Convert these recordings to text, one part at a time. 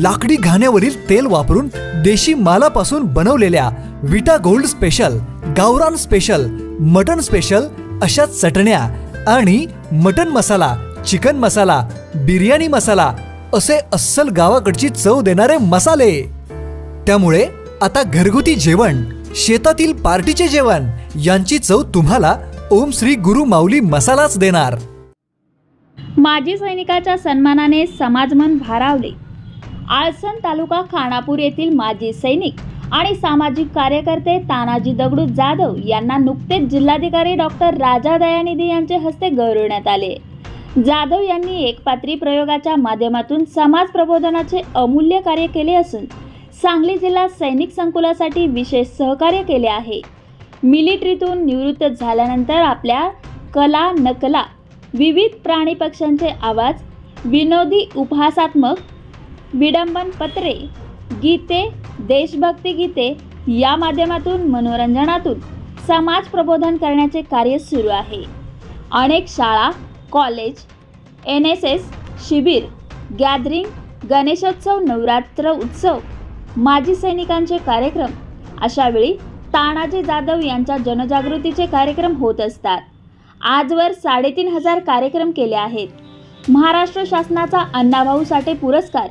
लाकडी घाण्यावरील तेल वापरून देशी मालापासून बनवलेल्या विटा गोल्ड स्पेशल गावरान स्पेशल मटन स्पेशल अशा चटण्या आणि मटन मसाला चिकन मसाला बिर्याणी मसाला असे अस्सल गावाकडची चव देणारे मसाले. त्यामुळे आता घरगुती जेवण शेतातील पार्टीचे जेवण यांची चव तुम्हाला ओम श्री गुरु माऊली मसालाच देणार. माजी सैनिकाच्या सन्मानाने समाजमन भारावले. आळसण तालुका खानापूर येथील माजी सैनिक आणि सामाजिक कार्यकर्ते तानाजी दगडू जाधव यांना नुकतेच जिल्हाधिकारी डॉक्टर राजा दयानिधी यांचे हस्ते गौरवण्यात आले. जाधव यांनी एकपात्री प्रयोगाच्या माध्यमातून समाज प्रबोधनाचे अमूल्य कार्य केले असून सांगली जिल्हा सैनिक संकुलासाठी विशेष सहकार्य केले आहे. मिलिटरीतून निवृत्त झाल्यानंतर आपल्या कला नकला विविध प्राणी पक्ष्यांचे आवाज विनोदी उपहासात्मक विडंबन पत्रे गीते देशभक्ती गीते या माध्यमातून मनोरंजनातून समाज प्रबोधन करण्याचे कार्य सुरू आहे. अनेक शाळा कॉलेज एन एस एस शिबिर गॅदरिंग गणेशोत्सव नवरात्र उत्सव माजी सैनिकांचे कार्यक्रम अशावेळी तानाजी जाधव यांच्या जनजागृतीचे कार्यक्रम होत असतात. आजवर साडेतीन हजार कार्यक्रम केले आहेत. महाराष्ट्र शासनाचा अण्णाभाऊ साठे पुरस्कार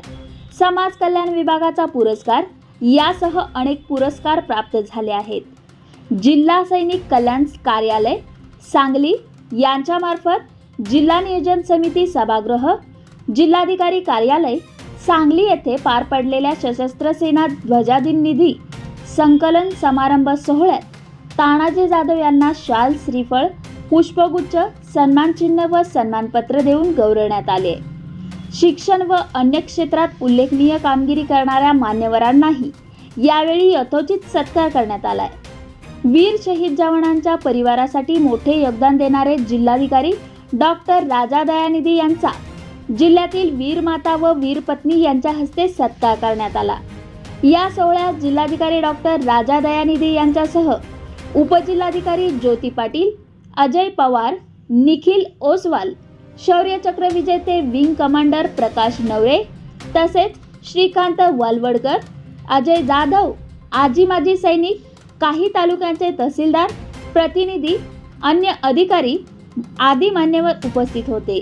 समाज कल्याण विभागाचा पुरस्कार यासह अनेक पुरस्कार प्राप्त झाले आहेत. जिल्हा सैनिक कल्याण कार्यालय सांगली यांच्यामार्फत जिल्हा नियोजन समिती सभागृह जिल्हाधिकारी कार्यालय सांगली येथे पार पडलेल्या सशस्त्र सेना ध्वजादिन निधी संकलन समारंभ सोहळ्यात तानाजी जाधव यांना शाल श्रीफळ पुष्पगुच्छ सन्मानचिन्ह व सन्मानपत्र देऊन गौरवण्यात आले. शिक्षण व अन्य क्षेत्रात उल्लेखनीय कामगिरी करणाऱ्या मान्यवरांनाही यावेळी यथोचित सत्कार करण्यात आलाय. वीर शहीद जवानांच्या परिवारासाठी मोठे योगदान देणारे जिल्हाधिकारी डॉक्टर राजा दयानिधी यांचा जिल्ह्यातील वीर माता व वीर पत्नी यांच्या हस्ते सत्कार करण्यात आला. या सोहळ्यात जिल्हाधिकारी डॉक्टर राजा दयानिधी यांच्यासह उपजिल्हाधिकारी ज्योती पाटील अजय पवार निखिल ओसवाल शौर्यचक्र विजेते विंग कमांडर प्रकाश नवळे तसेच श्रीकांत वालवडकर अजय जाधव आजी माजी सैनिक काही तालुक्यांचे तहसीलदार प्रतिनिधी अन्य अधिकारी आदी मान्यवर उपस्थित होते.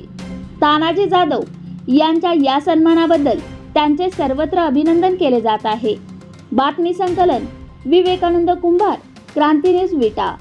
तानाजी जाधव यांच्या या सन्मानाबद्दल त्यांचे सर्वत्र अभिनंदन केले जात आहे. बातमी संकलन विवेकानंद कुंभार क्रांती न्यूज विटा.